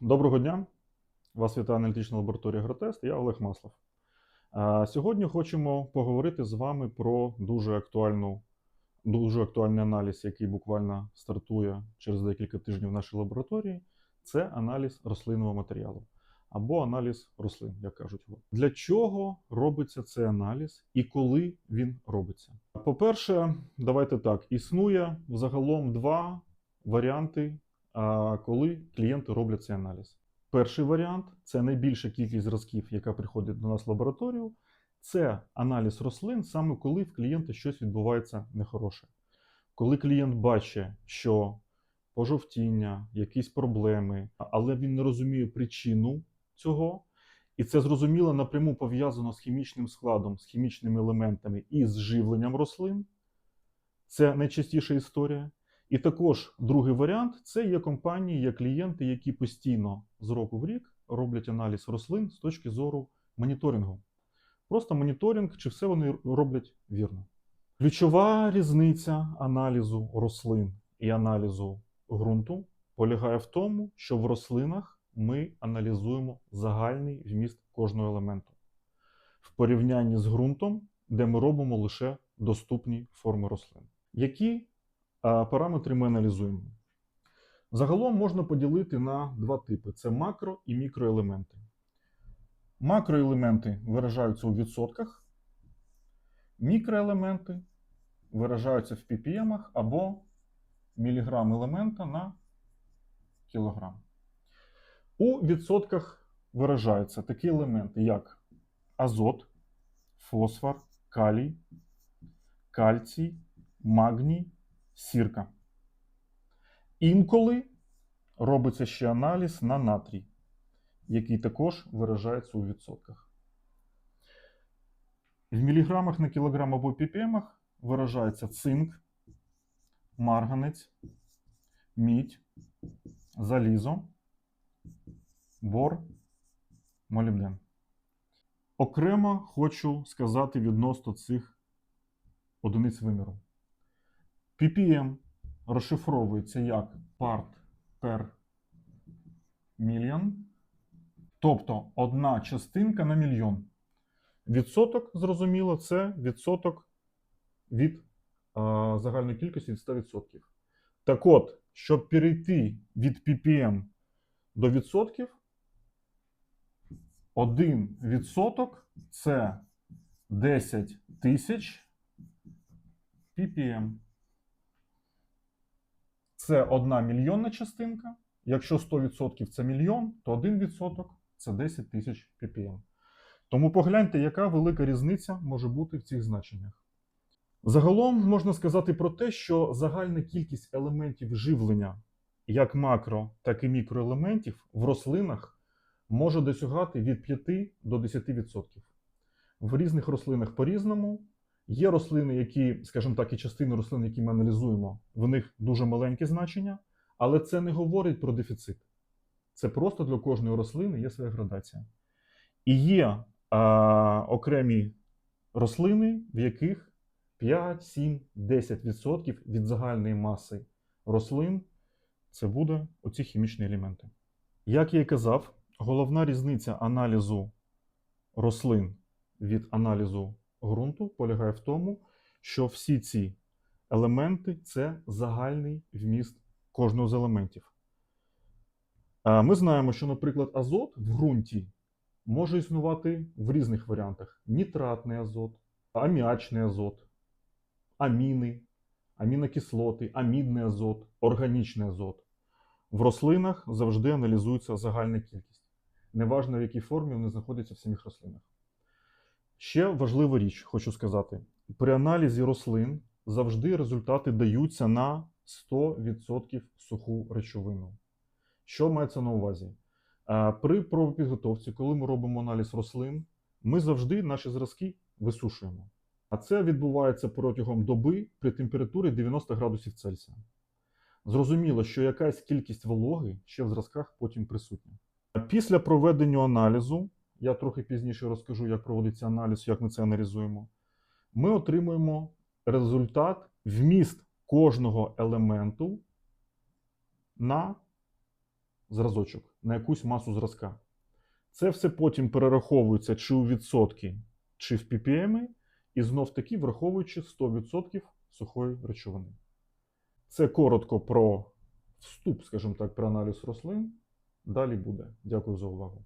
Доброго дня! Вас вітає аналітична лабораторія Гротест. Я Олег Маслов. Сьогодні хочемо поговорити з вами про дуже актуальну, дуже актуальний аналіз, який буквально стартує через декілька тижнів в нашій лабораторії. Це аналіз рослинного матеріалу або аналіз рослин, як кажуть. Для чого робиться цей аналіз і коли він робиться? По-перше, давайте так: існує взагалом два варіанти коли клієнти роблять цей аналіз. Перший варіант це найбільша кількість зразків, яка приходить до нас в лабораторію. Це аналіз рослин, саме коли в клієнта щось відбувається нехороше. Коли клієнт бачить, що пожовтіння, якісь проблеми, але він не розуміє причину цього, і це зрозуміло напряму пов'язано з хімічним складом, з хімічними елементами і з живленням рослин. Це найчастіша історія. І також другий варіант це є компанії, є клієнти, які постійно з року в рік роблять аналіз рослин з точки зору моніторингу. Просто моніторинг, чи все вони роблять вірно. Ключова різниця аналізу рослин і аналізу ґрунту полягає в тому, що в рослинах ми аналізуємо загальний вміст кожного елементу в порівнянні з ґрунтом, де ми робимо лише доступні форми рослин. Які параметри ми аналізуємо. Загалом можна поділити на два типи: це макро і мікроелементи. Макроелементи виражаються у відсотках, мікроелементи виражаються в ppm або міліграм елемента на кілограм. У відсотках виражаються такі елементи, як азот, фосфор, калій, кальцій, магній сірка. Інколи робиться ще аналіз на натрій, який також виражається у відсотках. В міліграмах на кілограм або ppm виражається цинк, марганець, мідь, залізо, бор, молібден. Окремо хочу сказати відносно цих одиниць виміру. Ppm розшифровується як part per million, тобто одна частинка на мільйон. Відсоток, зрозуміло, це відсоток від е, загальної кількості від 100%. Так от, щоб перейти від ppm до відсотків, один відсоток це 10 тисяч ppm. Це одна мільйонна частинка. Якщо 100% це мільйон, то 1% це 10 тисяч ppm. Тому погляньте, яка велика різниця може бути в цих значеннях. Загалом можна сказати про те, що загальна кількість елементів живлення, як макро, так і мікроелементів в рослинах може досягати від 5 до 10%. В різних рослинах по-різному. Є рослини, які, скажімо так, і частини рослин, які ми аналізуємо, в них дуже маленькі значення, але це не говорить про дефіцит. Це просто для кожної рослини є своя градація. І є а, окремі рослини, в яких 5, 7, 10% від загальної маси рослин це буде оці хімічні елементи. Як я і казав, головна різниця аналізу рослин від аналізу ґрунту полягає в тому, що всі ці елементи це загальний вміст кожного з елементів. Ми знаємо, що, наприклад, азот в ґрунті може існувати в різних варіантах: нітратний азот, аміачний азот, аміни, амінокислоти, амідний азот, органічний азот. В рослинах завжди аналізується загальна кількість. Неважно, в якій формі вони знаходяться в самих рослинах. Ще важлива річ, хочу сказати: при аналізі рослин завжди результати даються на 100% суху речовину. Що мається на увазі? При пробопідготовці, коли ми робимо аналіз рослин, ми завжди наші зразки висушуємо. А це відбувається протягом доби при температурі 90 градусів Цельсія. Зрозуміло, що якась кількість вологи ще в зразках потім присутня. Після проведення аналізу я трохи пізніше розкажу, як проводиться аналіз, як ми це аналізуємо. Ми отримуємо результат, вміст кожного елементу на зразочок, на якусь масу зразка. Це все потім перераховується чи у відсотки, чи в ppm, і знов таки враховуючи 100% сухої речовини. Це коротко про вступ, скажімо так, про аналіз рослин. Далі буде. Дякую за увагу.